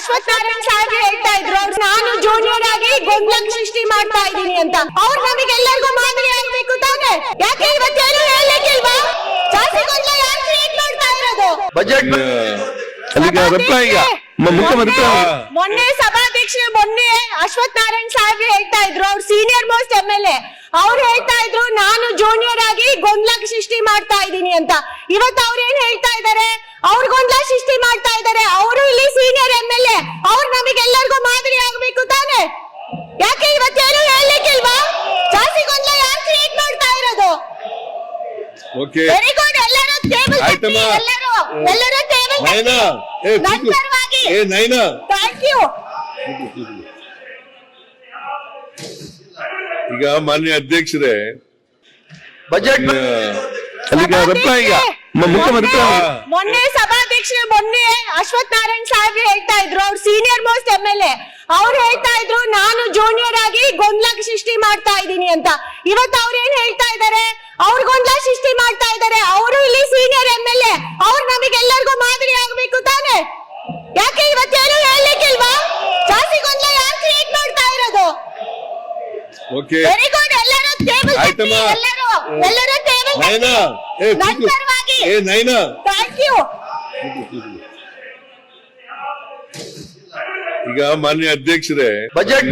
ಅಶ್ವಥ್ ನಾರಾಯಣ್ ಸಾಹೇಬ್ ಹೇಳ್ತಾ ಇದ್ರು. ಅವ್ರು ನಾನು ಜೂನಿಯರ್ ಆಗಿ ಗೊಂದಲ ಸೃಷ್ಟಿ ಮಾಡ್ತಾ ಇದ್ದೀನಿ ಅಂತ. ಅವ್ರು ನಮಗೆಲ್ಲರಿಗೂ ಮಾದರಿ ಆಗ್ಬೇಕು ತಾನೆ. ಯಾಕೆ ಇವತ್ತೇನು ಹೇಳಲಿಕ್ಕಿಲ್ವಾ? ಜಾಸ್ತಿ ಗೊಂದಲ ಯಾಕೆ ಕ್ರಿಯೇಟ್ ಮಾಡ್ತಾ ಇರೋದು? ಬಜೆಟ್ ಅಲ್ಲಿಗೆ ರಿಪ್ಲೈ ಈಗ. ಮ- ಮುಖ್ಯಮಂತ್ರಿ ಮೊನ್ನೆ ಸಭಾಧ್ಯಕ್ಷರು ಮೊನ್ನೆ ಅಶ್ವಥ್ ನಾರಾಯಣ್ ಸಾಹೇಬ್ ಹೇಳ್ತಾ ಇದ್ರು. ಅವ್ರು senior most M L A ಅವ್ರು ಹೇಳ್ತಾ ಇದ್ರು ನಾನು ಜೂನಿಯರ್ ಆಗಿ ಗೊಂದಲ ಸೃಷ್ಟಿ ಮಾಡ್ತಾ ಇದ್ದೀನಿ ಅಂತ. ಇವತ್ತು ಅವ್ರು ಏನ್ ಹೇಳ್ತಾ ಇದ್ದಾರೆ? ಅವ್ರ ಗೊಂದಲ ಸೃಷ್ಟಿ ಮಾಡ್ತಾ ಇದ್ದಾರೆ. ಅವರು ಇಲ್ಲಿ ಸೀನಿಯರ್ ಎಂ ಎಲ್ ಎ ಅವ್ರು ನಮಗೆಲ್ಲರಿಗೂ ಮಾದರಿ ಆಗ್ಬೇಕು ತಾನೆ. ಯಾಕೆ ಇವತ್ತೇನು ಹೇಳಲಿಕ್ಕಿಲ್ವಾ? ಜಾಸ್ತಿ ಗೊಂದಲ ಯಾರು ಕ್ರಿಯೇಟ್ ಮಾಡ್ತಾ ಇರೋದು? ಓಕೆ ವೆರಿ ಗುಡ್ ಎಲ್ಲರೂ ಟೇಬಲ್ ಆಯ್ತಮ್ಮ. ಎಲ್ಲರೂ ಎಲ್ಲರೂ ಟೇಬಲ್ ನೈನಾ ಏ ನನ್ನ ಪರವಾಗಿ. ಏ ನೈನಾ ಥ್ಯಾಂಕ್ ಯು ಈಗ ಮಾನ್ಯ ಅಧ್ಯಕ್ಷರೇ ಬಜೆಟ್ ಅಲ್ಲಿಗೆ ರಿಪ್ಲೈ ಈಗ. ಮುಖ್ಯಮಂತ್ರಿ ಮೊನ್ನೆ ಸಭಾಧ್ಯಕ್ಷರು ಮೊನ್ನೆ ಅಶ್ವಥ್ ನಾರಾಯಣ್ ಸಾಹೇಬ್ ಹೇಳ್ತಾ ಇದ್ರು. ಅವ್ರು senior most M L A ಅವ್ರು ಹೇಳ್ತಾ ಇದ್ರು ನಾನು ಜೂನಿಯರ್ ಆಗಿ ಗೊಂದಲ ಸೃಷ್ಟಿ ಮಾಡ್ತಾ ಇದ್ದೀನಿ ಅಂತ. ಇವತ್ತು ಅವ್ರು ಏನ್ ಹೇಳ್ತಾ ಇದಾರೆ? ಅವ್ರು ಗೊಂದಲ ಸೃಷ್ಟಿ ಮಾಡ್ತಾ ಇದ್ದಾರೆ ಅವರು ಇಲ್ಲಿ ಸೀನಿಯರ್ ಎಂ ಎಲ್ ಎ ಅವ್ರು ನಮಗೆಲ್ಲರಿಗೂ ಮಾದರಿ ಆಗ್ಬೇಕು ತಾನೆ. ಯಾಕೆ ಇವತ್ತೇನು ಹೇಳಲಿಕ್ಕಿಲ್ವಾ ಜಾಸ್ತಿ ಗೊಂದಲ ಯಾರು ಕ್ರಿಯೇಟ್ ಮಾಡ್ತಾ ಇರೋದು? ವೆರಿ ಗುಡ್ ಎಲ್ಲರೂ ಟೇಬಲ್. ಎಲ್ಲರೂ ಎಲ್ಲರೂ ನೈನಾ ಏ ನನ್ನ ಪರವಾಗಿ. ಏ ನೈನಾ ಥ್ಯಾಂಕ್ ಯು ಈಗ ಮಾನ್ಯ ಅಧ್ಯಕ್ಷರೇ ಬಜೆಟ್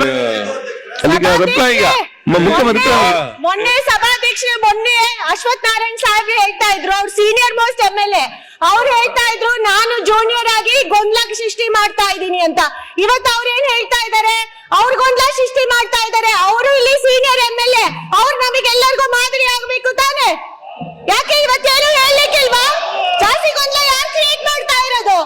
ಅಲ್ಲಿಗೆ ರಿಪ್ಲೈ ಈಗ? ಮ- ಮುಖ್ಯಮಂತ್ರಿ ಮೊನ್ನೆ ಸಭಾಧ್ಯಕ್ಷರು ಮೊನ್ನೆ ಅಶ್ವಥ್ ನಾರಾಯಣ್ ಸಾಹೇಬ್ ಹೇಳ್ತಾ ಇದ್ರು. ಅವ್ರು senior most M L A ಅವ್ರು ಹೇಳ್ತಾ ಇದ್ರು ನಾನು ಜೂನಿಯರ್ ಆಗಿ ಗೊಂದಲ ಸೃಷ್ಟಿ ಮಾಡ್ತಾ ಇದ್ದೀನಿ ಅಂತ. ಇವತ್ತು ಅವ್ರು ಏನ್ ಹೇಳ್ತಾ ಇದ್ದಾರೆ ಅವ್ರು ಗೊಂದಲ ಸೃಷ್ಟಿ ಮಾಡ್ತಾ ಇದಾರೆ. ಅವರು ಇಲ್ಲಿ ಸೀನಿಯರ್ ಎಂ ಎಲ್ ಎ ಅವ್ರು ನಮಗೆಲ್ಲರಿಗೂ ಮಾದರಿ ಆಗ್ಬೇಕು ತಾನೆ. ಯಾಕೆ ಇವತ್ತೇನು ಹೇಳಲಿಕ್ಕಿಲ್ವಾ? ಜಾಸ್ತಿ ಗೊಂದಲ ಯಾಕೆ ಕ್ರಿಯೇಟ್ ಮಾಡ್ತಾ ಇರೋದು?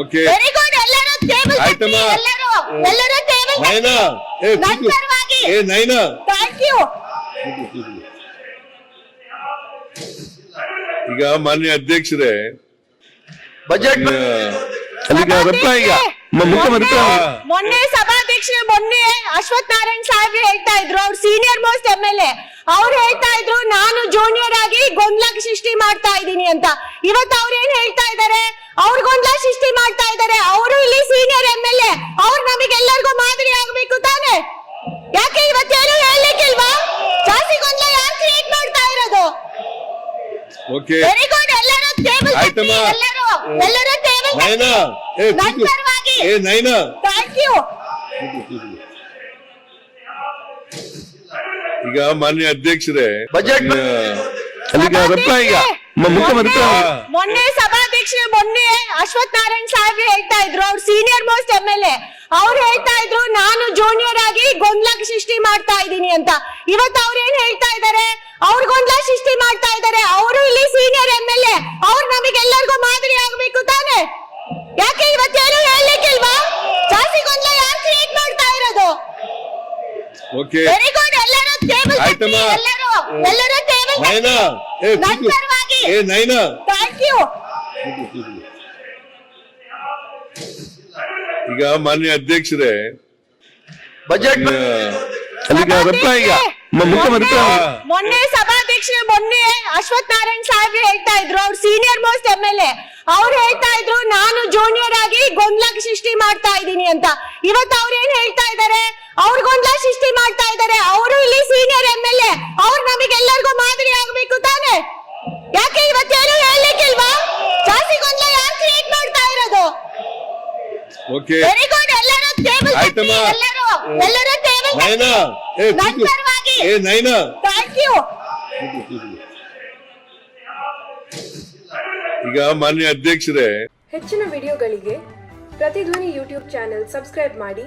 ಓಕೆ ವೆರಿ ಗುಡ್ ಎಲ್ಲರೂ ಟೇಬಲ್ ಆಯ್ತಮ್ಮ. ಎಲ್ಲರೂ ಎಲ್ಲರೂ ಟೇಬಲ್ ನೈನಾ ಏ ನನ್ನ ಕೂತ್ಕೋ. ಪರವಾಗಿ ಏ ನೈನಾ ಥ್ಯಾಂಕ್ ಯು ಈಗ ಮಾನ್ಯ ಅಧ್ಯಕ್ಷರೇ ಬಜೆಟ್ ಅಲ್ಲಿಗೆ ರಿಪ್ಲೈ ಈಗ ಮ- ಮುಖ್ಯಮಂತ್ರಿ ಮೊನ್ನೆ ಸಭಾಧ್ಯಕ್ಷರು ಮೊನ್ನೆ ಅಶ್ವಥ್ ನಾರಾಯಣ್ ಸಾಹೇಬ್ ಹೇಳ್ತಾ ಇದ್ರು. ಅವ್ರು senior most M L A ಅವ್ರು ಹೇಳ್ತಾ ಇದ್ರು ನಾನು ಜೂನಿಯರ್ ಆಗಿ ಗೊಂದಲ ಸೃಷ್ಟಿ ಮಾಡ್ತಾ ಇದ್ದೀನಿ ಅಂತ. ಇವತ್ತು ಅವ್ರು ಏನ್ ಹೇಳ್ತಾ ಇದ್ದಾರೆ ಅವ್ರು ಗೊಂದಲ ಸೃಷ್ಟಿ ಮಾಡ್ತಾ ಇದ್ದಾರೆ ಅವರು ಇಲ್ಲಿ ಸೀನಿಯರ್ ಎಂ ಎಲ್ ಎ ಅವ್ರು ನಮಗೆಲ್ಲರಿಗೂ ಮಾದರಿ ಆಗ್ಬೇಕು ತಾನೆ. ಯಾಕೆ ಇವತ್ತೇನು ಹೇಳಲಿಕ್ಕಿಲ್ವಾ? ಜಾಸ್ತಿ ಗೊಂದಲ ಯಾರು ಕ್ರಿಯೇಟ್ ಮಾಡ್ತಾ ಇರೋದು? ವೆರಿ ಗುಡ್ ಎಲ್ಲರೂ ಟೇಬಲ್. ಎಲ್ಲರೂ ಎಲ್ಲರೂ ಟೇಬಲ್ ನೈನಾ ಥ್ಯಾಂಕ್ ಯು ಈಗ ಮಾನ್ಯ ಅಧ್ಯಕ್ಷರೇ ಬಜೆಟ್ ಅಲ್ಲಿಗೆ ರಿಪ್ಲೈ ಈಗ. ಮುಖ್ಯಮಂತ್ರಿ ಮೊನ್ನೆ ಸಭಾಧ್ಯಕ್ಷರು ಮೊನ್ನೆ ಅಶ್ವಥ್ ನಾರಾಯಣ್ ಸಾಹೇಬ್ ಹೇಳ್ತಾ ಇದ್ರು ಅವ್ರು senior most M L A ಅವ್ರು ಹೇಳ್ತಾ ಇದ್ರು ನಾನು ಜೂನಿಯರ್ ಆಗಿ ಗೊಂದಲ ಸೃಷ್ಟಿ ಮಾಡ್ತಾ ಇದ್ದೀನಿ ಅಂತ. ಇವತ್ತು ಅವ್ರು ಏನ್ ಹೇಳ್ತಾ ಇದ್ದಾರೆ ಅವ್ರು ಗೊಂದಲ ಸೃಷ್ಟಿ ಮಾಡ್ತಾ ಇದಾರೆ. ಅವರು ಇಲ್ಲಿ ಸೀನಿಯರ್ ಎಂ ಎಲ್ ಎ ಅವ್ರು ನಮಗೆಲ್ಲರಿಗೂ ಮಾದರಿ ಆಗ್ಬೇಕು ತಾನೆ. ಯಾಕೆ ಇವತ್ತೇನು ಹೇಳಲಿಕ್ಕಿಲ್ವಾ? ಜಾಸ್ತಿ ಗೊಂದಲ ಯಾಕೆ ಕ್ರಿಯೇಟ್ ಮಾಡ್ತಾ ಇರೋದು? ಓಕೆ ವೆರಿ ಗುಡ್ ಎಲ್ಲರೂ ಆಯ್ತಮ್ಮ. ಎಲ್ಲರೂ ಎಲ್ಲರೂ ಟೇಬಲ್ ನೈನಾ. ಏ ನನ್ನ ಕೂತ್ಕೋ. ಪರವಾಗಿ ಏ ನೈನಾ. ಥ್ಯಾಂಕ್ ಯು ಈಗ ಮಾನ್ಯ ಅಧ್ಯಕ್ಷರೇ. ಬಜೆಟ್ ಅಲ್ಲಿಗೆ ಈಗ. ಮ- ಮುಖ್ಯಮಂತ್ರಿ ಮೊನ್ನೆ ಸಭಾಧ್ಯಕ್ಷರು ಮೊನ್ನೆ ಅಶ್ವಥ್ ನಾರಾಯಣ್ ಸಾಹೇಬ್ ಹೇಳ್ತಾ ಇದ್ರು ಅವ್ರು senior most M L A ಅವ್ರು ಹೇಳ್ತಾ ಇದ್ರು ನಾನು ಜೂನಿಯರ್ ಆಗಿ ಗೊಂದಲಕ್ಕೆ ಸೃಷ್ಟಿ ಮಾಡ್ತಾ ಇದ್ದೀನಿ ಅಂತ. ಇವತ್ತು ಅವ್ರು ಏನ್ ಹೇಳ್ತಾ ಇದ್ದಾರೆ ಅವ್ರ ಗೊಂದಲ ಸೃಷ್ಟಿ ಮಾಡ್ತಾ ಇದ್ದಾರೆ. ಅವರು ಇಲ್ಲಿ ಸೀನಿಯರ್ ಎಂ ಎಲ್ ಎ ಅವ್ರು ನಮಗೆಲ್ಲರಿಗೂ ಮಾದರಿ ಆಗ್ಬೇಕು ತಾನೆ. ಯಾಕೆ ಇವತ್ತೇನು ಹೇಳಲಿಕ್ಕಿಲ್ವಾ? ಜಾಸ್ತಿ ಗೊಂದಲ ಯಾರು ಕ್ರಿಯೇಟ್ ಮಾಡ್ತಾ ಇರೋದು? ಓಕೆ ವೆರಿ ಗುಡ್ ಎಲ್ಲರೂ ಟೇಬಲ್ ಆಯ್ತಮ್ಮ. ಎಲ್ಲರೂ ಎಲ್ಲರೂ ಟೇಬಲ್ ನೈನಾ ಏ ನನ್ನ. ಪರವಾಗಿ ಏ ನೈನಾ ಥ್ಯಾಂಕ್ ಯು ಈಗ ಮಾನ್ಯ ಅಧ್ಯಕ್ಷರೇ. ಹೆಚ್ಚಿನ ವಿಡಿಯೋಗಳಿಗೆ ಪ್ರತಿಧ್ವನಿ ಯೂಟ್ಯೂಬ್ ಚಾನೆಲ್ ಸಬ್ಸ್ಕ್ರೈಬ್ ಮಾಡಿ.